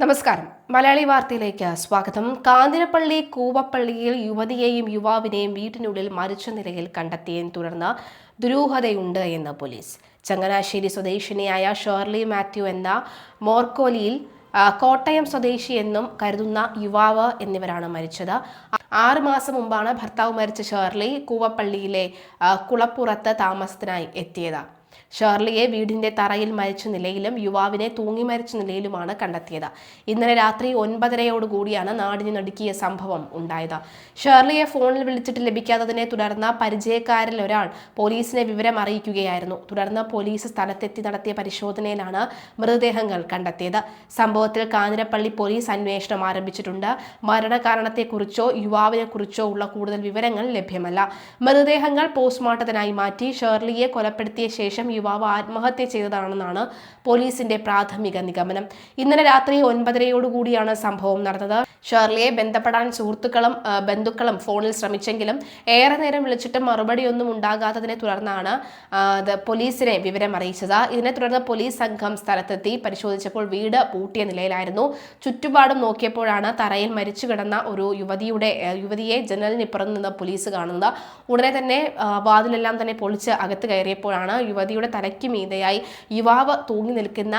നമസ്കാരം. മലയാളി വാർത്തയിലേക്ക് സ്വാഗതം. കാഞ്ഞിരപ്പള്ളി കൂവപ്പള്ളിയിൽ യുവതിയെയും യുവാവിനെയും വീട്ടിനുള്ളിൽ മരിച്ച നിലയിൽ കണ്ടെത്തിയതിനെ തുടർന്ന് ദുരൂഹതയുണ്ട് എന്ന് പോലീസ്. ചങ്ങനാശ്ശേരി സ്വദേശിനിയായ ഷേർലി മാത്യു എന്ന മോർക്കോലിയിൽ കോട്ടയം സ്വദേശി എന്നും കരുതുന്ന യുവാവ് എന്നിവരാണ് മരിച്ചത്. ആറ് മാസം മുമ്പാണ് ഭർത്താവ് മരിച്ച ഷേർലി കൂവപ്പള്ളിയിലെ കുളപ്പുറത്ത് താമസത്തിനായി എത്തിയത്. ഷേർലിയെ വീടിന്റെ തറയിൽ മരിച്ച നിലയിലും യുവാവിനെ തൂങ്ങി മരിച്ച നിലയിലുമാണ് കണ്ടെത്തിയത്. ഇന്നലെ രാത്രി ഒൻപതരയോടുകൂടിയാണ് നാടിന് നടുക്കിയ സംഭവം ഉണ്ടായത്. ഷേർലിയെ ഫോണിൽ വിളിച്ചിട്ട് ലഭിക്കാത്തതിനെ തുടർന്ന് പരിചയക്കാരിൽ ഒരാൾ പോലീസിനെ വിവരം അറിയിക്കുകയായിരുന്നു. തുടർന്ന് പോലീസ് സ്ഥലത്തെത്തി നടത്തിയ പരിശോധനയിലാണ് മൃതദേഹങ്ങൾ കണ്ടെത്തിയത്. സംഭവത്തിൽ കാഞ്ഞിരപ്പള്ളി പോലീസ് അന്വേഷണം ആരംഭിച്ചിട്ടുണ്ട്. മരണകാരണത്തെക്കുറിച്ചോ യുവാവിനെക്കുറിച്ചോ ഉള്ള കൂടുതൽ വിവരങ്ങൾ ലഭ്യമല്ല. മൃതദേഹങ്ങൾ പോസ്റ്റ്മോർട്ടത്തിനായി മാറ്റി ഷേർലിയെ കൊലപ്പെടുത്തിയ ശേഷം യുവാവ് ആത്മഹത്യ ചെയ്തതാണെന്നാണ് പോലീസിന്റെ പ്രാഥമിക നിഗമനം. ഇന്നലെ രാത്രി ഒൻപതരയോടുകൂടിയാണ് സംഭവം നടന്നത്. ഷേർലിയെ ബന്ധപ്പെടാൻ സുഹൃത്തുക്കളും ബന്ധുക്കളും ഫോണിൽ ശ്രമിച്ചെങ്കിലും ഏറെ നേരം വിളിച്ചിട്ട് മറുപടിയൊന്നും ഉണ്ടാകാത്തതിനെ തുടർന്നാണ് പോലീസിനെ വിവരം അറിയിച്ചത്. ഇതിനെ തുടർന്ന് പോലീസ് സംഘം സ്ഥലത്തെത്തി പരിശോധിച്ചപ്പോൾ വീട് പൂട്ടിയ നിലയിലായിരുന്നു. ചുറ്റുപാടും നോക്കിയപ്പോഴാണ് തറയിൽ മരിച്ചു കിടന്ന ഒരു യുവതിയുടെ യുവതിയെ ജനലിനിപ്പുറം നിന്ന് പോലീസ് കാണുന്നത്. ഉടനെ തന്നെ വാതിലെല്ലാം തന്നെ പൊളിച്ച് അകത്ത് കയറിയപ്പോഴാണ് യുവതിയുടെ തലയ്ക്ക് മീതെയായി യുവാവ് തൂങ്ങി നിൽക്കുന്ന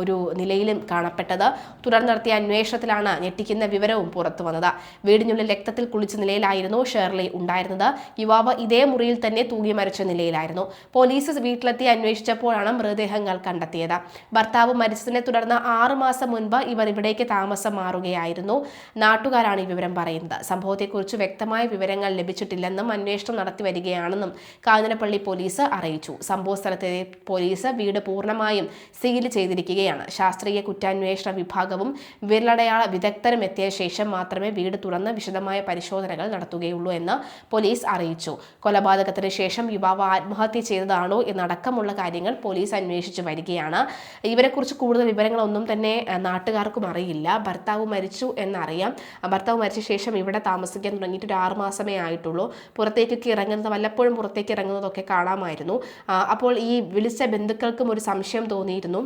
ഒരു നിലയിലും കാണപ്പെട്ടത്. തുടർന്ന് നടത്തിയ അന്വേഷണത്തിലാണ് ഞെട്ടിക്കുന്ന വിവരവും പുറത്തു വന്നത്. വീടിനുള്ളിൽ രക്തത്തിൽ കുളിച്ച നിലയിലായിരുന്നു ഷേർലി ഉണ്ടായിരുന്നത്. യുവാവ് ഇതേ മുറിയിൽ തന്നെ തൂങ്ങി മരിച്ച നിലയിലായിരുന്നു. പോലീസ് വീട്ടിലെത്തി അന്വേഷിച്ചപ്പോഴാണ് മൃതദേഹങ്ങൾ കണ്ടെത്തിയത്. ഭർത്താവ് മരിച്ചതിനെ തുടർന്ന് ആറ് മാസം മുൻപ് ഇവർ ഇവിടേക്ക് താമസം മാറുകയായിരുന്നു. നാട്ടുകാരാണ് ഈ വിവരം പറയുന്നത്. സംഭവത്തെക്കുറിച്ച് വ്യക്തമായ വിവരങ്ങൾ ലഭിച്ചിട്ടില്ലെന്നും അന്വേഷണം നടത്തി വരികയാണെന്നും കാഞ്ഞിരപ്പള്ളി പോലീസ് അറിയിച്ചു. സംഭവ സ്ഥലത്തെ പോലീസ് വീട് പൂർണമായും സീൽ ചെയ്തിരിക്കുകയാണ്. ശാസ്ത്രീയ കുറ്റാന്വേഷണ വിഭാഗവും വിരലടയാള വിദഗ്ധരും എത്തിയ ശേഷം മാത്രമേ വീട് തുറന്ന് വിശദമായ പരിശോധനകൾ നടത്തുകയുള്ളൂ എന്ന് പോലീസ് അറിയിച്ചു. കൊലപാതകത്തിന് ശേഷം യുവാവ് ആത്മഹത്യ ചെയ്തതാണോ എന്നടക്കമുള്ള കാര്യങ്ങൾ പോലീസ് അന്വേഷിച്ചു വരികയാണ്. ഇവരെക്കുറിച്ച് കൂടുതൽ വിവരങ്ങളൊന്നും തന്നെ നാട്ടുകാർക്കും അറിയില്ല. ഭർത്താവ് മരിച്ചു എന്നറിയാം. ഭർത്താവ് മരിച്ച ശേഷം ഇവിടെ താമസിക്കാൻ തുടങ്ങിയിട്ട് ഒരു ആറുമാസമേ ആയിട്ടുള്ളൂ. പുറത്തേക്കൊക്കെ ഇറങ്ങുന്നത് വല്ലപ്പോഴും പുറത്തേക്ക് ഇറങ്ങുന്നതൊക്കെ കാണാമായിരുന്നു. അപ്പോൾ ഈ വിളിച്ച ബന്ധുക്കൾക്കും ഒരു സംശയം തോന്നിയിരുന്നു.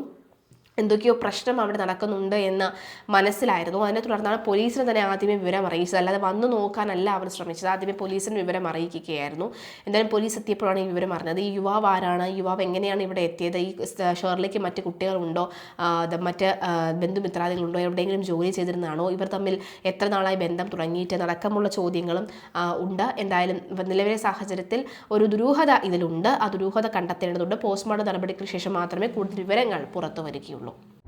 എന്തൊക്കെയോ പ്രശ്നം അവിടെ നടക്കുന്നുണ്ട് എന്ന് മനസ്സിലായിരുന്നു. അതിനെ തുടർന്നാണ് പോലീസിനെ തന്നെ ആദ്യമേ വിവരം അറിയിച്ചത്. അല്ലാതെ വന്നു നോക്കാനല്ല അവർ ശ്രമിച്ചത്. ആദ്യമേ പോലീസിന് വിവരം അറിയിക്കുകയായിരുന്നു. എന്തായാലും പോലീസ് എത്തിയപ്പോഴാണ് ഈ വിവരം അറിഞ്ഞത്. ഈ യുവാവ് ആരാണ്? യുവാവ് എങ്ങനെയാണ് ഇവിടെ എത്തിയത്? ഈ ഷേർലിക്ക് മറ്റ് കുട്ടികളുണ്ടോ? മറ്റ് ബന്ധുമിത്രാദികളുണ്ടോ? എവിടെയെങ്കിലും ജോലി ചെയ്തിരുന്നാണോ? ഇവർ തമ്മിൽ എത്ര നാളായി ബന്ധം തുടങ്ങിയിട്ട് നടക്കമുള്ള ചോദ്യങ്ങളും ഉണ്ട്. എന്തായാലും നിലവിലെ സാഹചര്യത്തിൽ ഒരു ദുരൂഹത ഇതിലുണ്ട്. ആ ദുരൂഹത കണ്ടെത്തേണ്ടതുണ്ട്. പോസ്റ്റ്മോർട്ടം നടപടിക്ക് ശേഷം മാത്രമേ കൂടുതൽ വിവരങ്ങൾ പുറത്തു വരികയുള്ളൂ. 걸로.